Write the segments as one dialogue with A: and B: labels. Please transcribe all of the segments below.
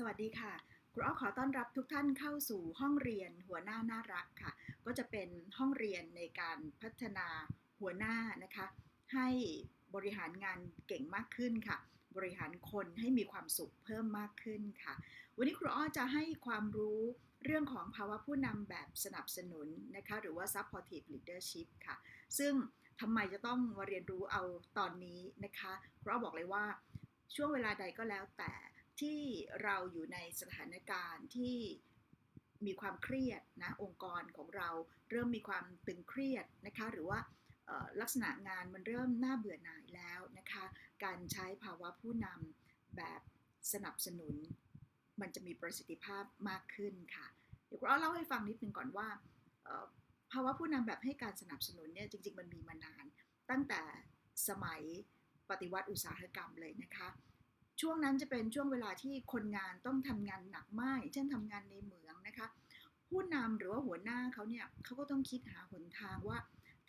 A: สวัสดีค่ะ ครูอ้อขอต้อนรับทุกท่านเข้าสู่ห้องเรียนหัวหน้าน่ารักค่ะ ก็จะเป็นห้องเรียนในการพัฒนาหัวหน้านะคะ ให้บริหารงานเก่งมากขึ้นค่ะ บริหารคนให้มีความสุขเพิ่มมากขึ้นค่ะ วันนี้ครูอ้อจะให้ความรู้เรื่องของภาวะผู้นำแบบสนับสนุนนะคะ หรือว่า supportive leadership ค่ะ ซึ่งทำไมจะต้องมาเรียนรู้เอาตอนนี้นะคะ ครูอ้อบอกเลยว่าช่วงเวลาใดก็แล้วแต่ ที่เราอยู่ในสถานการณ์ที่มีความเครียดนะองค์กรของเราเริ่มมีความตึงเครียดนะคะหรือว่าลักษณะงานมันเริ่มน่าเบื่อหน่ายแล้วนะคะการใช้ภาวะผู้นำแบบสนับสนุน มันจะมีประสิทธิภาพมากขึ้นค่ะ เดี๋ยวเราเล่าให้ฟังนิดนึงก่อนว่าภาวะผู้นำแบบให้การสนับสนุนเนี่ยจริง ๆ มันมีมานาน ตั้งแต่สมัยปฏิวัติอุตสาหกรรมเลยนะคะ ช่วงนั้นจะเป็นช่วงเวลาที่คนงานต้องทำงานหนักมากเช่นทำงานในเหมืองนะคะ ผู้นำหรือว่าหัวหน้าเขาเนี่ยเขาก็ต้องคิดหาหนทางว่า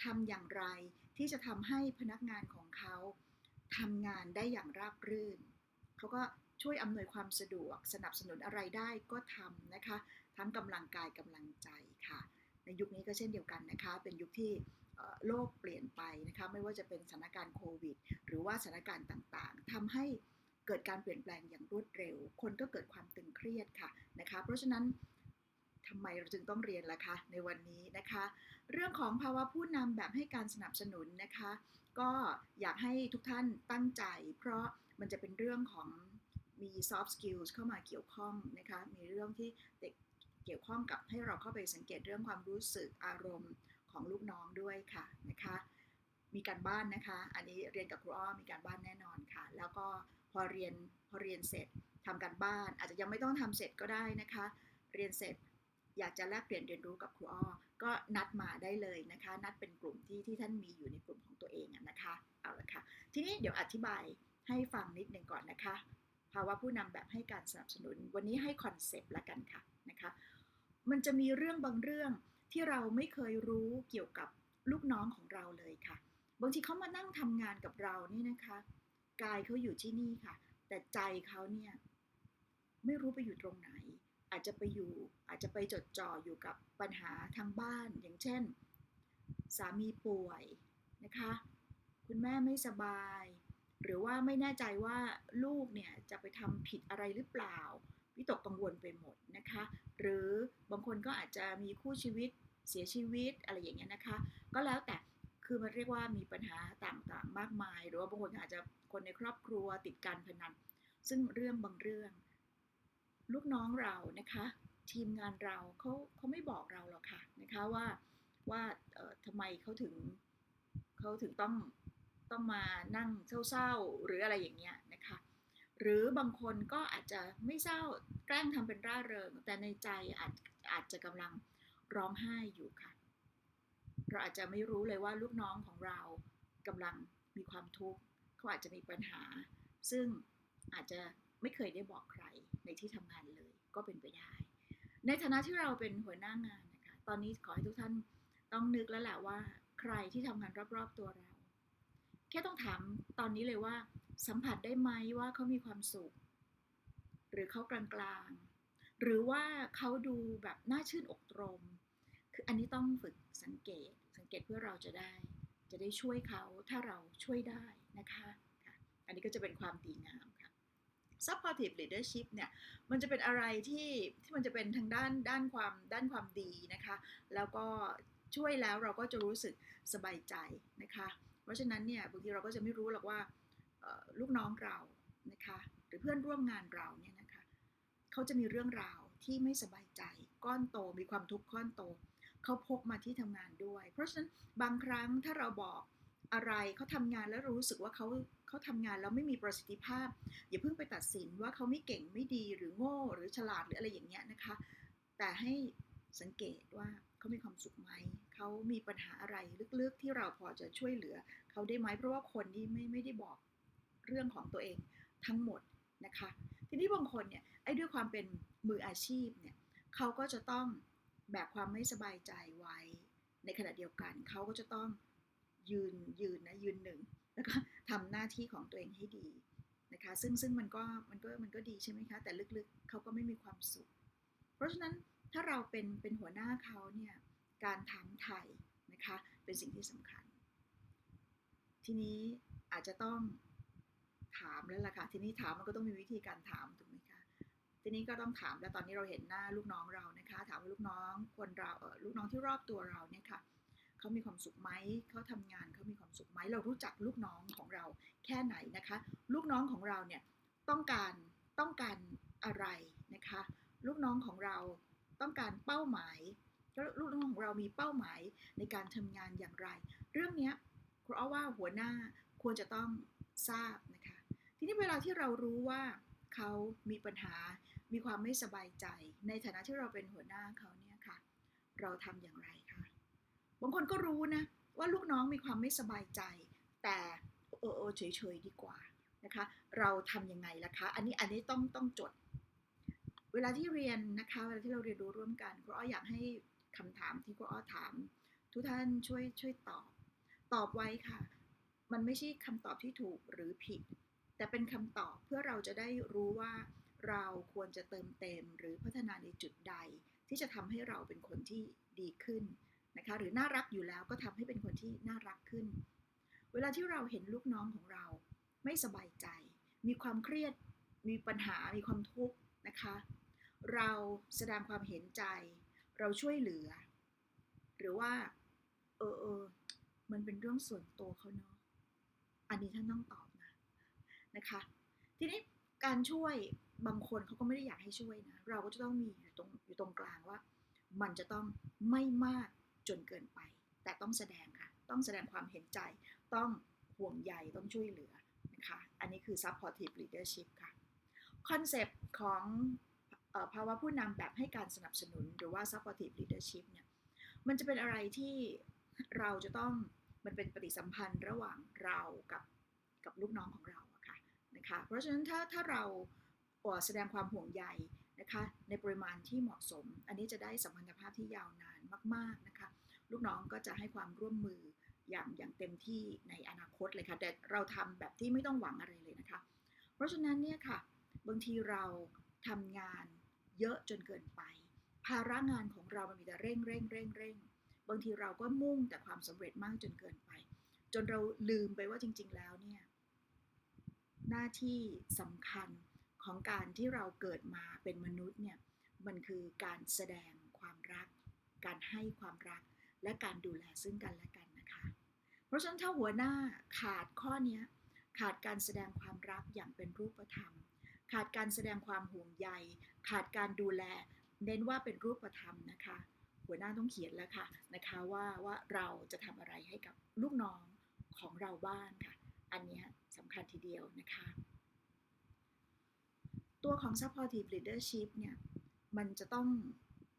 A: ทำอย่างไรที่จะทำให้พนักงานของเขาทำงานได้อย่างราบรื่น เขาก็ช่วยอำนวยความสะดวก สนับสนุนอะไรได้ก็ทำนะคะ ทั้งกำลังกายกำลังใจค่ะ ในยุคนี้ก็เช่นเดียวกันนะคะ เป็นยุคที่โลกเปลี่ยนไปนะคะ ไม่ว่าจะเป็นสถานการณ์โควิด หรือว่าสถานการณ์ต่างๆทำให้ เกิดการเปลี่ยนแปลงอย่างรวดเร็ว คนก็เกิดความตึงเครียดค่ะนะคะ เพราะฉะนั้นทำไมเราจึงต้องเรียนล่ะคะในวันนี้นะคะ เรื่องของภาวะผู้นำแบบให้การสนับสนุนนะคะ ก็อยากให้ทุกท่านตั้งใจ เพราะมันจะเป็นเรื่องของมี soft skills เข้ามาเกี่ยวข้องนะคะ มีเรื่องที่เด็กเกี่ยวข้องกับให้เราเข้าไปสังเกตเรื่องความรู้สึกอารมณ์ของลูกน้องด้วยค่ะนะคะ มีการบ้านนะคะ อันนี้เรียนกับครูอ้อมมีการบ้านแน่นอนค่ะ แล้วก็ พอเรียนพอเรียนเสร็จทำการบ้าน อาจจะยังไม่ต้องทำเสร็จก็ได้นะคะ เรียนเสร็จอยากจะแลกเปลี่ยนเรียนรู้กับครูอ้อก็นัดมาได้เลยนะคะ นัดเป็นกลุ่มที่ที่ท่านมีอยู่ในกลุ่มของตัวเองนะคะเอาละค่ะทีนี้เดี๋ยวอธิบายให้ฟังนิดหนึ่งก่อนนะคะ ภาวะผู้นำแบบให้การสนับสนุน วันนี้ให้คอนเซปต์ละกันค่ะนะคะมันจะมีเรื่องบางเรื่องที่เราไม่เคยรู้เกี่ยวกับลูกน้องของเราเลยค่ะ บางทีเขามานั่งทำงานกับเรานี่นะคะ กายเขาอยู่ที่นี่ค่ะ แต่ใจเขาเนี่ยไม่รู้ไปอยู่ตรงไหน อาจจะไปอยู่อาจจะไปจดจ่ออยู่กับปัญหาทางบ้าน อย่างเช่น สามีป่วยนะคะ คุณแม่ไม่สบาย หรือว่าไม่แน่ใจว่าลูกเนี่ยจะไปทำผิดอะไรหรือเปล่าวิตกกังวลไปหมดนะคะ หรือบางคนก็อาจจะมีคู่ชีวิตเสียชีวิตอะไรอย่างเงี้ยนะคะ ก็แล้วแต่ คือมันเรียกว่ามีปัญหาต่างๆ มากมาย หรือว่าบางคนอาจจะคนในครอบครัวติดการพนัน ซึ่งเรื่องบางเรื่อง ลูกน้องเรานะคะ ทีมงานเราเขาเขาไม่บอกเราหรอกค่ะนะคะว่าว่าทำไมเขาถึงเขาถึงต้องต้องมานั่งเศร้าๆ หรืออะไรอย่างเงี้ยนะคะ หรือบางคนก็อาจจะไม่เศร้าแกล้งทำเป็นร่าเริง แต่ในใจอาจอาจจะกำลังร้องไห้อยู่ค่ะ เราอาจจะไม่รู้เลยว่าลูกน้องของเรากำลังมีความทุกข์เขาอาจจะมีปัญหา ซึ่งอาจจะไม่เคยได้บอกใครในที่ทำงานเลยก็เป็นไปได้ ในฐานะที่เราเป็นหัวหน้างานนะคะ ตอนนี้ขอให้ทุกท่านต้องนึกแล้วแหละว่า ใครที่ทำงานรอบๆตัวเรา แค่ต้องถามตอนนี้เลยว่า สัมผัสได้ไหมว่าเขามีความสุข หรือเขากลางๆ หรือว่าเขาดูแบบน่าชื่นอกตรม คืออันนี้ต้องฝึกสังเกต เกตเพื่อเราจะได้ จะได้ช่วยเขาถ้าเราช่วยได้นะคะค่ะอันนี้ก็จะเป็นความดีงามค่ะ supportive leadership เนี่ยมันจะเป็นอะไรที่ที่มันจะเป็นทางด้านด้านความด้านความดีนะคะ แล้วก็ช่วยแล้วเราก็จะรู้สึกสบายใจนะคะ เพราะฉะนั้นเนี่ยบางทีเราก็จะไม่รู้หรอกว่าลูกน้องเรานะคะหรือเพื่อนร่วมงานเราเนี่ยนะคะเขาจะมีเรื่องราวที่ไม่สบายใจก้อนโตมีความทุกข์ก้อนโต เขาพกมาที่ทำงานด้วย เพราะฉะนั้นบางครั้งถ้าเราบอกอะไรเขาทำงานแล้วรู้สึกว่าเขาเขาทำงานแล้วไม่มีประสิทธิภาพ อย่าเพิ่งไปตัดสินว่าเขาไม่เก่งไม่ดีหรือโง่หรือฉลาดหรืออะไรอย่างเงี้ยนะคะ แต่ให้สังเกตว่าเขามีความสุขไหมเขามีปัญหาอะไรลึกๆที่เราพอจะช่วยเหลือเขาได้ไหมเพราะว่าคนนี้ไม่ไม่ได้บอกเรื่องของตัวเองทั้งหมดนะคะ ทีนี้บางคนเนี่ยไอ้ด้วยความเป็นมืออาชีพเนี่ยเขาก็จะต้อง แบกความไม่สบายใจไว้ ในขณะเดียวกันเขาก็จะต้องยืนยืนนะยืนหนึ่ง แล้วก็ทำหน้าที่ของตัวเองให้ดีนะคะซึ่งซึ่งมันก็มันก็มันก็ดีใช่ไหมคะ แต่ลึกๆเขาก็ไม่มีความสุข เพราะฉะนั้นถ้าเราเป็นเป็นหัวหน้าเขาเนี่ยการถามไถ่นะคะเป็นสิ่งที่สำคัญ ทีนี้อาจจะต้องถามแล้วล่ะค่ะทีนี้ถามมันก็ต้องมีวิธีการถามถูกไหมคะ ทีนี้ก็ต้องถามแล้วตอนนี้เราเห็นหน้าลูกน้องเรานะคะ ถามว่าลูกน้องคนเราเออลูกน้องที่รอบตัวเราเนี่ยค่ะเขามีความสุขไหมเขาทำงานเขามีความสุขไหมเรารู้จักลูกน้องของเราแค่ไหนนะคะ ลูกน้องของเราเนี่ยต้องการต้องการอะไรนะคะ ลูกน้องของเราต้องการเป้าหมายลูกน้องของเรามีเป้าหมายในการทำงานอย่างไร เรื่องนี้ครูอ้อว่าหัวหน้าควรจะต้องทราบนะคะ ทีนี้เวลาที่เรารู้ว่าเขามีปัญหา มีความไม่สบายใจ ในฐานะที่เราเป็นหัวหน้าเขาเนี่ยค่ะ เราทำอย่างไรคะบางคนก็รู้นะว่าลูกน้องมีความไม่สบายใจ แต่เออเออเฉยๆดีกว่านะคะ เราทำยังไงล่ะคะ อันนี้อันนี้ต้องต้องจด เวลาที่เรียนนะคะ เวลาที่เราเรียนรู้ร่วมกันครูอ้ออยากให้คำถามที่ครูอ้อถาม ทุกท่านช่วยช่วยตอบ ตอบไว้ค่ะ มันไม่ใช่คำตอบที่ถูกหรือผิด แต่เป็นคำตอบเพื่อเราจะได้รู้ว่า เราควรจะเติมเต็มหรือพัฒนาในจุดใด ที่จะทำให้เราเป็นคนที่ดีขึ้นนะคะหรือน่ารักอยู่แล้วก็ทำให้เป็นคนที่น่ารักขึ้น เวลาที่เราเห็นลูกน้องของเรา ไม่สบายใจ มีความเครียด มีปัญหามีความทุกข์นะคะ เราแสดงความเห็นใจ เราช่วยเหลือ หรือว่า เออเออมันเป็นเรื่องส่วนตัวเขาเนาะอันนี้ท่านต้องตอบนะนะคะ ทีนี้การช่วย บางคนเขาก็ไม่ได้อยากให้ช่วยนะ เราก็จะต้องมีอยู่ตรงอยู่ตรงกลางว่า มันจะต้องไม่มากจนเกินไป แต่ต้องแสดงค่ะ ต้องแสดงความเห็นใจ ต้องห่วงใยต้องช่วยเหลือนะคะ อันนี้คือ supportive leadership ค่ะ คอนเซปต์ของภาวะผู้นำแบบให้การสนับสนุนหรือว่า supportive leadership เนี่ย มันจะเป็นอะไรที่เราจะต้องมันเป็นปฏิสัมพันธ์ระหว่างเรากับกับลูกน้องของเราอะค่ะนะคะ เพราะฉะนั้นถ้าถ้าเรา แสดงความห่วงใยนะคะในปริมาณที่เหมาะสม อันนี้จะได้สัมพันธภาพที่ยาวนานมาก ๆนะคะ ลูกน้องก็จะให้ความร่วมมืออย่างอย่างเต็มที่ในอนาคตเลยค่ะ แต่เราทำแบบที่ไม่ต้องหวังอะไรเลยนะคะ เพราะฉะนั้นเนี่ยค่ะ บางทีเราทำงานเยอะจนเกินไป ภาระงานของเรามันมีแต่เร่งเร่งเร่งเร่งบางทีเราก็มุ่งแต่ความสำเร็จมากจนเกินไป จนเราลืมไปว่าจริง ๆ แล้วเนี่ยหน้าที่สำคัญ ของการที่เราเกิดมาเป็นมนุษย์เนี่ยมันคือการแสดงความรัก การให้ความรัก และการดูแลซึ่งกันและกันนะคะ เพราะฉะนั้นถ้าหัวหน้าขาดข้อนี้ขาดการแสดงความรักอย่างเป็นรูปธรรม ขาดการแสดงความห่วงใย ขาดการดูแล เน้นว่าเป็นรูปธรรมนะคะ หัวหน้าต้องเขียนแล้วค่ะนะคะว่าว่าเราจะทำอะไรให้กับลูกน้องของเราบ้างค่ะ อันนี้สำคัญทีเดียวนะคะ ตัวของ supportive leadership เนี่ย มันจะต้อง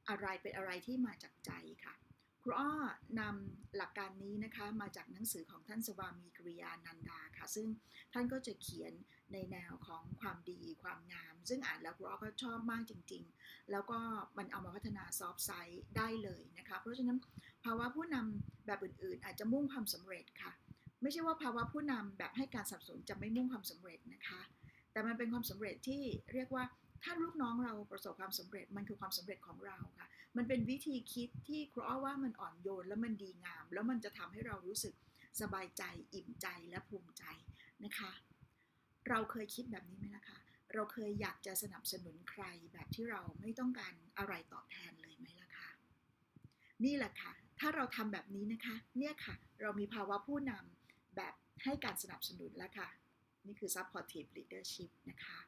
A: อะไรเป็นอะไรที่มาจากใจค่ะ ครูอ้อนำหลักการนี้นะคะมาจากหนังสือของท่านสวามีกริยานันดาค่ะ ซึ่งท่านก็จะเขียนในแนวของความดีความงาม ซึ่งอ่านแล้วครูอ้อก็ชอบมากจริง ๆ แล้วก็มันเอามาพัฒนาซอฟต์ไซต์ได้เลยนะคะ เพราะฉะนั้นภาวะผู้นำแบบอื่นๆ อาจจะมุ่งความสำเร็จค่ะ ไม่ใช่ว่าภาวะผู้นำแบบให้การสนับสนุนจะไม่มุ่งความสำเร็จนะคะ แต่มันเป็นความสำเร็จที่เรียกว่าถ้าลูกน้องเราประสบความสำเร็จมันคือความสำเร็จของเราค่ะ มันเป็นวิธีคิดที่ครูอ้อว่ามันอ่อนโยนแล้วมันดีงาม แล้วมันจะทำให้เรารู้สึกสบายใจ อิ่มใจและภูมิใจนะคะ เราเคยคิดแบบนี้ไหมล่ะคะเราเคยอยากจะสนับสนุนใครแบบที่เราไม่ต้องการอะไรตอบแทนเลยไหมล่ะคะนี่แหละค่ะ ถ้าเราทำแบบนี้นะคะ เนี่ยค่ะ เรามีภาวะผู้นำแบบให้การสนับสนุนแล้วค่ะ นี่คือ supportive leadership นะคะ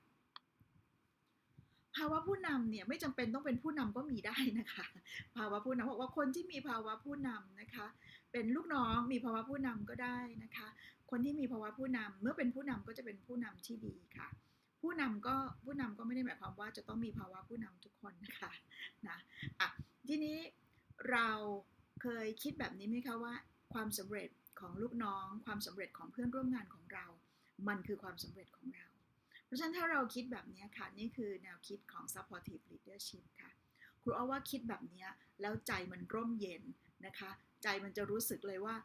A: ภาวะผู้นำเนี่ยไม่จำเป็นต้องเป็นผู้นำก็มีได้นะคะ ภาวะผู้นำบอกว่าคนที่มีภาวะผู้นำนะคะ เป็นลูกน้องมีภาวะผู้นำก็ได้นะคะ คนที่มีภาวะผู้นำเมื่อเป็นผู้นำก็จะเป็นผู้นำที่ดีค่ะผู้นำก็ผู้นำก็ไม่ได้หมายความว่าจะต้องมีภาวะผู้นำทุกคนนะคะนะอะทีนี้เราเคยคิดแบบนี้ไหมคะว่า ความสำเร็จของลูกน้อง ความสำเร็จของเพื่อนร่วมงานของเรา มันคือความสำเร็จของเรา เพราะฉะนั้นถ้าเราคิดแบบนี้ค่ะ นี่คือแนวคิดของ supportive leadership ค่ะ ครูอ้อว่าคิดแบบนี้แล้วใจมันร่มเย็นนะคะ ใจมันจะรู้สึกเลยว่า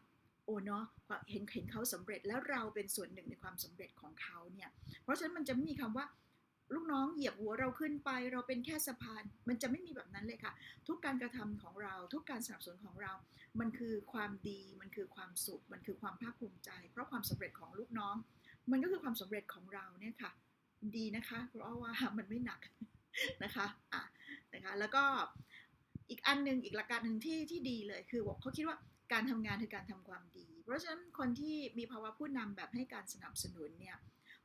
A: โอ้เนาะเห็นเห็นเขาสำเร็จแล้วเราเป็นส่วนหนึ่งในความสำเร็จของเขาเนี่ย เพราะฉะนั้นมันจะไม่มีคำว่า ลูกน้องเหยียบหัวเราขึ้นไป เราเป็นแค่สะพาน มันจะไม่มีแบบนั้นเลยค่ะ ทุกการกระทำของเรา ทุกการสนับสนุนของเรา มันคือความดี มันคือความสุข มันคือความภาคภูมิใจ เพราะความสำเร็จของลูกน้อง มันก็คือความสำเร็จของเราเนี่ยค่ะ ดีนะคะ เพราะว่ามันไม่หนักนะคะอะนะคะแล้วก็อีกอันหนึ่งอีกหลักการหนึ่งที่ที่ดีเลยคือบอกเขาคิดว่าการทำงานคือการทำความดี เพราะฉะนั้นคนที่มีภาวะผู้นำแบบให้การสนับสนุนเนี่ย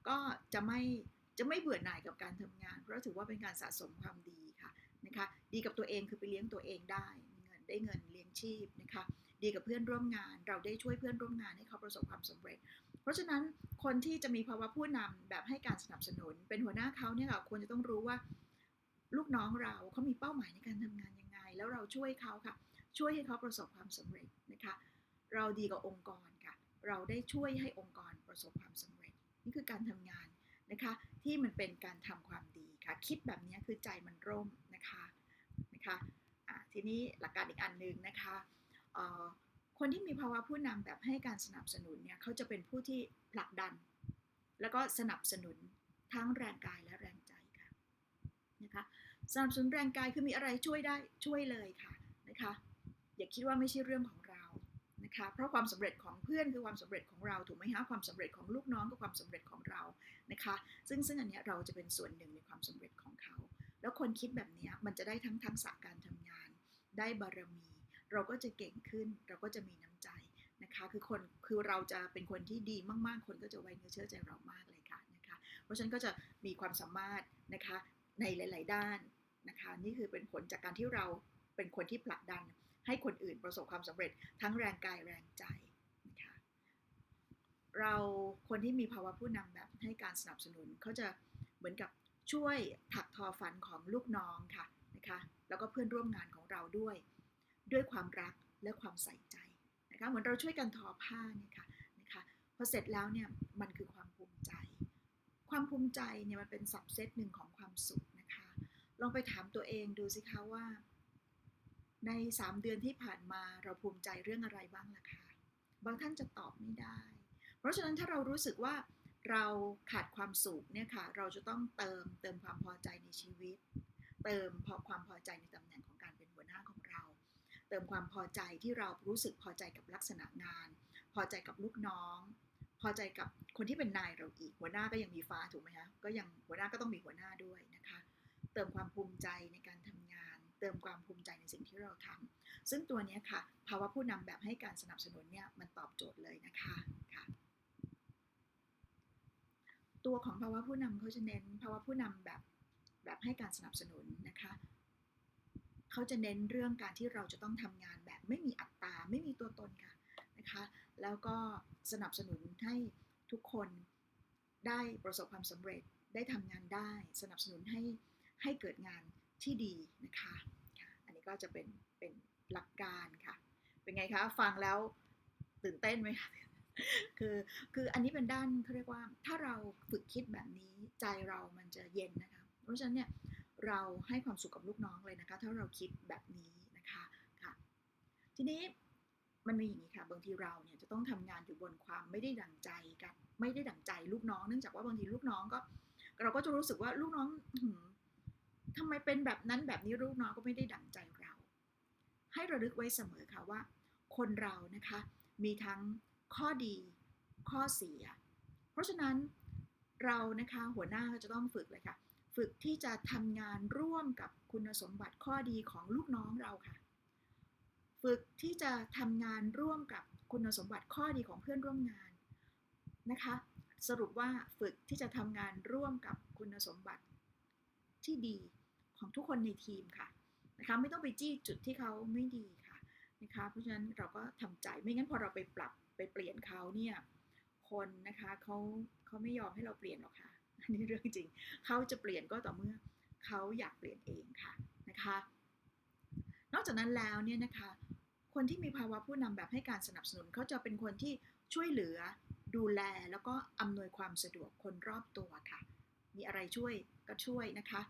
A: ก็จะไม่จะไม่เบื่อหน่ายกับการทำงาน เพราะถือว่าเป็นการสะสมความดีค่ะนะคะดีกับตัวเองคือไปเลี้ยงตัวเองได้เงินได้เงินเลี้ยงชีพนะคะดีกับเพื่อนร่วมงาน เราได้ช่วยเพื่อนร่วมงานให้เขาประสบความสำเร็จ เพราะฉะนั้นคนที่จะมีภาวะผู้นำแบบให้การสนับสนุน เป็นหัวหน้าเขาเนี่ยค่ะควรจะต้องรู้ว่า ลูกน้องเราเขามีเป้าหมายในการทำงานยังไง แล้วเราช่วยเขาค่ะ ช่วยให้เขาประสบความสำเร็จนะคะ เราดีกับองค์กรค่ะ เราได้ช่วยให้องค์กรประสบความสำเร็จ นี่คือการทำงานนะคะ ที่มันเป็นการทำความดีค่ะ คิดแบบนี้คือใจมันร่มนะคะนะคะะทีนี้หลักการอีกอันหนึ่งนะคะ คนที่มีภาวะผู้นำแบบให้การสนับสนุนเนี่ยเขาจะเป็นผู้ที่ผลักดัน แล้วก็สนับสนุนทั้งแรงกายและแรงใจค่ะนะคะสนับสนุนแรงกายคือมีอะไรช่วยได้ช่วยเลยค่ะนะคะอย่าคิดว่าไม่ใช่เรื่องของเรานะคะเพราะความสำเร็จของเพื่อนคือความสำเร็จของเราถูกไหมคะความสำเร็จของลูกน้องคือความสำเร็จของเรานะคะซึ่งซึ่งอันนี้เราจะเป็นส่วนหนึ่งในความสำเร็จของเขา แล้วคนคิดแบบนี้มันจะได้ทั้งทักษะการทำงาน ได้บารมี เราก็จะเก่งขึ้น เราก็จะมีน้ำใจนะคะ คือคนคือเราจะเป็นคนที่ดีมาก ๆ คนก็จะไว้เนื้อเชื่อใจเรามากเลยค่ะนะคะ เพราะฉะนั้นก็จะมีความสามารถนะคะในหลาย ๆ ด้านนะคะ นี่คือเป็นผลจากการที่เราเป็นคนที่ผลักดันให้คนอื่นประสบความสำเร็จทั้งแรงกายแรงใจนะคะเราคนที่มีภาวะผู้นำแบบให้การสนับสนุนเขาจะเหมือนกับช่วยผลักทอฝันของลูกน้องค่ะนะคะแล้วก็เพื่อนร่วมงานของเราด้วย ด้วยความรักและความใส่ใจนะคะเหมือนเราช่วยกันทอผ้าเนี่ยค่ะนะคะพอเสร็จแล้วเนี่ยมันคือความภูมิใจ ความภูมิใจเนี่ยมันเป็นสับเซตหนึ่งของความสุขนะคะลองไปถามตัวเองดูสิคะว่า ใน 3 เดือนที่ผ่านมาเราภูมิใจเรื่องอะไรบ้างล่ะคะบางท่านจะตอบไม่ได้ เพราะฉะนั้นถ้าเรารู้สึกว่าเราขาดความสุขเนี่ยค่ะเราจะต้องเติมเติมความพอใจในชีวิต เติมพอความพอใจในตำแหน่ง ติมความพอใจที่เรารู้สึกพอใจกับลักษณะงาน พอใจกับลูกน้อง พอใจกับคนที่เป็นนายเราอีก หัวหน้าก็ยังมีฟ้าถูกไหมคะก็ยังหัวหน้าก็ต้องมีหัวหน้าด้วยนะคะ เติมความภูมิใจในการทำงาน เติมความภูมิใจในสิ่งที่เราทำซึ่งตัวนี้ค่ะ ภาวะผู้นำแบบให้การสนับสนุนเนี่ยมันตอบโจทย์เลยนะคะค่ะตัวของภาวะผู้นำเขาจะเน้นภาวะผู้นำแบบแบบให้การสนับสนุนนะคะ เขาจะเน้นเรื่องการที่เราจะต้องทำงานแบบไม่มีอัตราไม่มีตัวตนค่ะนะคะ แล้วก็สนับสนุนให้ทุกคนได้ประสบความสำเร็จได้ทำงานได้ สนับสนุนให้ให้เกิดงานที่ดีนะคะค่ะอันนี้ก็จะเป็นเป็นหลักการค่ะ เป็นไงคะ ฟังแล้วตื่นเต้นไหมคะคือคืออันนี้เป็นด้านเขาเรียกว่าถ้าเราฝึกคิดแบบนี้ใจเรามันจะเย็นนะคะ เพราะฉะนั้นเนี่ย เราให้ความสุขกับลูกน้องเลยนะคะ ถ้าเราคิดแบบนี้นะคะค่ะทีนี้มันมีอย่างนี้ค่ะบางทีเราเนี่ยจะต้องทำงานอยู่บนความไม่ได้ดั่งใจกันไม่ได้ดั่งใจลูกน้อง เนื่องจากว่าบางทีลูกน้องก็ เราก็จะรู้สึกว่าลูกน้องทำไมเป็นแบบนั้นแบบนี้ลูกน้องก็ไม่ได้ดั่งใจเรา ให้ระลึกไว้เสมอค่ะว่า คนเรานะคะมีทั้งข้อดีข้อเสีย เพราะฉะนั้นเรานะคะหัวหน้าก็จะต้องฝึกเลยค่ะ ฝึกที่จะทำงานร่วมกับคุณสมบัติข้อดีของลูกน้องเราค่ะ ฝึกที่จะทำงานร่วมกับคุณสมบัติข้อดีของเพื่อนร่วมงานนะคะ สรุปว่าฝึกที่จะทำงานร่วมกับคุณสมบัติที่ดีของทุกคนในทีมค่ะนะคะไม่ต้องไปจี้จุดที่เขาไม่ดีค่ะนะคะเพราะฉะนั้นเราก็ทำใจไม่งั้นพอเราไปปรับไปเปลี่ยนเขาเนี่ยคนนะคะเขาเขาไม่ยอมให้เราเปลี่ยนหรอกค่ะ อันนี้เรื่องจริง เขาจะเปลี่ยนก็ต่อเมื่อเขาอยากเปลี่ยนเองค่ะนะคะ นอกจากนั้นแล้วเนี่ยนะคะ คนที่มีภาวะผู้นำแบบให้การสนับสนุนเขาจะเป็นคนที่ช่วยเหลือดูแลแล้วก็อำนวยความสะดวกคนรอบตัวค่ะ มีอะไรช่วยก็ช่วยนะคะ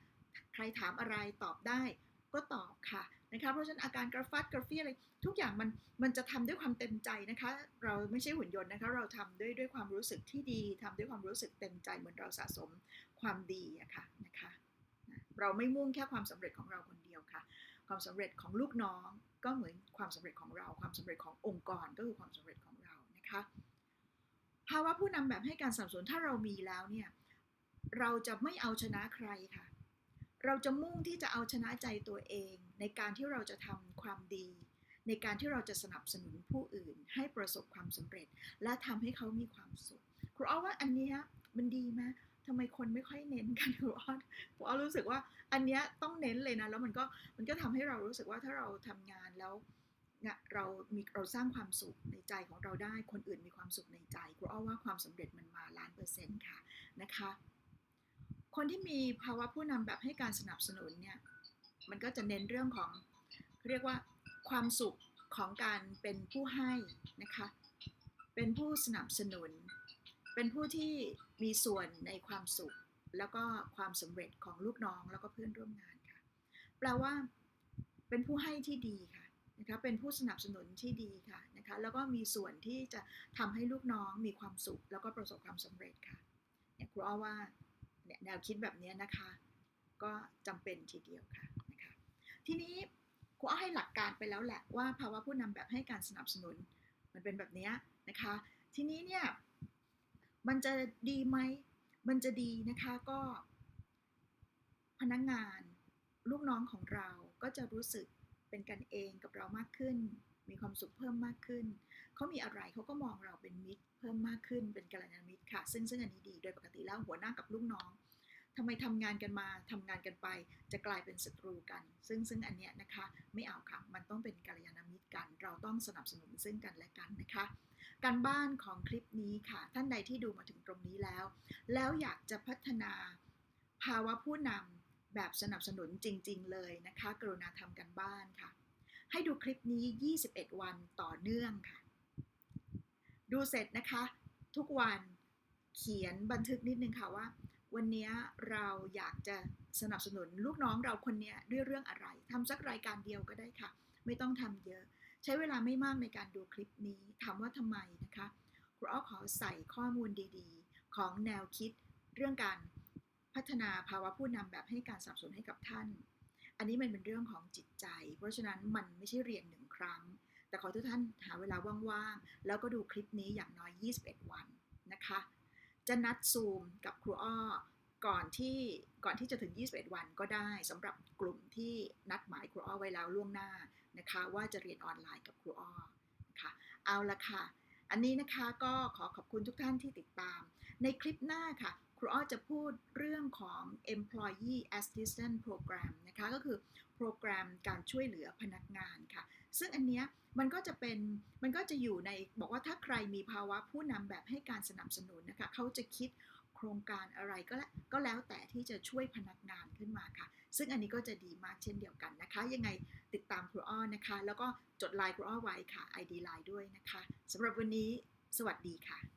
A: ใครถามอะไรตอบได้ก็ตอบค่ะ นะคะเพราะฉะนั้นอาการกระฟัดกระเฟียอะไรทุกอย่างมันมันจะทำด้วยความเต็มใจนะคะ เราไม่ใช่หุ่นยนต์นะคะ เราทำด้วยด้วยความรู้สึกที่ดีทำด้วยความรู้สึกเต็มใจเหมือนเราสะสมความดีอะค่ะนะคะเราไม่มุ่งแค่ความสำเร็จของเราคนเดียวค่ะ ความสำเร็จของลูกน้องก็เหมือนความสำเร็จของเรา ความสำเร็จขององค์กรก็คือความสำเร็จของเรานะคะภาวะผู้นำแบบให้การสนับสนุนถ้าเรามีแล้วเนี่ยเราจะไม่เอาชนะใครค่ะ เราจะมุ่งที่จะเอาชนะใจตัวเอง ในการที่เราจะทำความดี ในการที่เราจะสนับสนุนผู้อื่น ให้ประสบความสำเร็จ และทำให้เขามีความสุขครูอ้อว่าอันนี้มันดีไหมทำไมคนไม่ค่อยเน้นกันครูอ้อครูอ้อรู้สึกว่าอันเนี้ยต้องเน้นเลยนะ แล้วมันก็มันก็ทำให้เรารู้สึกว่าถ้าเราทำงานแล้วเนี่ยเรามีเราสร้างความสุขในใจของเราได้ คนอื่นมีความสุขในใจครูอ้อว่าความสำเร็จมันมาล้านเปอร์เซ็นต์ค่ะนะคะ คนที่มีภาวะผู้นำแบบให้การสนับสนุนเนี่ยมันก็จะเน้นเรื่องของเรียกว่าความสุขของการเป็นผู้ให้นะคะ เป็นผู้สนับสนุน เป็นผู้ที่มีส่วนในความสุข แล้วก็ความสำเร็จของลูกน้องแล้วก็เพื่อนร่วมงานค่ะ แปลว่า เป็นผู้ให้ที่ดีค่ะนะคะ เป็นผู้สนับสนุนที่ดีค่ะนะคะ แล้วก็มีส่วนที่จะทำให้ลูกน้องมีความสุข แล้วก็ประสบความสำเร็จค่ะเนี่ยครูอ้อว่า แนวคิดแบบนี้นะคะ ก็จำเป็นทีเดียวค่ะนะคะทีนี้ครูอ้อให้หลักการไปแล้วแหละว่าภาวะผู้นำแบบให้การสนับสนุน มันเป็นแบบนี้นะคะ ทีนี้เนี่ยมันจะดีไหมมันจะดีนะคะก็ พนักงานลูกน้องของเราก็จะรู้สึกเป็นกันเองกับเรามากขึ้น มีความสุขเพิ่มมากขึ้น เขามีอะไรเขาก็มองเราเป็นมิตร เพิ่มมากขึ้นเป็นกัลยาณมิตรค่ะ ซึ่งซึ่งอันนี้ดีโดยปกติแล้วหัวหน้ากับลูกน้องทำไมทำงานกันมาทำงานกันไป จะกลายเป็นศัตรูกัน ซึ่งซึ่งอันเนี้ยนะคะไม่เอาค่ะ มันต้องเป็นกัลยาณมิตรกัน เราต้องสนับสนุนซึ่งกันและกันนะคะ การบ้านของคลิปนี้ค่ะ ท่านใดที่ดูมาถึงตรงนี้แล้ว แล้วอยากจะพัฒนาภาวะผู้นำแบบสนับสนุนจริง ๆ เลยนะคะ กรุณาทำกันบ้านค่ะ ให้ดูคลิปนี้ 21 วันต่อเนื่องค่ะ ดูเสร็จนะคะ ทุกวันเขียนบันทึกนิดนึงค่ะว่า วันนี้เราอยากจะสนับสนุนลูกน้องเราคนนี้ด้วยเรื่องอะไรทำสักรายการเดียวก็ได้ค่ะ ไม่ต้องทำเยอะ ใช้เวลาไม่มากในการดูคลิปนี้ถามว่าทำไมนะคะครูอ้อขอใส่ข้อมูลดีๆ ของแนวคิดเรื่องการพัฒนาภาวะผู้นำแบบให้การสนับสนุนให้กับท่าน อันนี้มันเป็นเรื่องของจิตใจ เพราะฉะนั้นมันไม่ใช่เรียนหนึ่งครั้ง แต่ขอทุกท่านหาเวลาว่างๆ แล้วก็ดูคลิปนี้อย่างน้อย 21 วันนะคะ จะนัดซูมกับครูอ้อก่อนที่ก่อนที่จะถึง 21 วันก็ได้สำหรับกลุ่มที่นัดหมายครูอ้อไว้แล้วล่วงหน้านะคะ ว่าจะเรียนออนไลน์กับครูอ้อนะคะเอาละค่ะ อันนี้นะคะก็ขอขอบคุณทุกท่านที่ติดตาม ในคลิปหน้าค่ะ ครูอ้อจะพูดเรื่องของ employee assistance program นะคะก็คือโปรแกรมการช่วยเหลือพนักงานค่ะ ซึ่งอันเนี้ยมันก็จะเป็นมันก็จะอยู่ในบอกว่าถ้าใครมีภาวะผู้นำแบบให้การสนับสนุนนะคะเขาจะคิด รงการอะไรก็แล้วก็แล้วแต่ที่จะช่วยพนักงานขึ้นมาค่ะ ซึ่งอันนี้ก็จะดีมากเช่นเดียวกันนะคะ ยังไงติดตามครูอ้อนะคะ แล้วก็จดไลน์ครูอ้อไว้ค่ะ ID ไลน์ด้วยนะคะสำหรับวันนี้สวัสดีค่ะ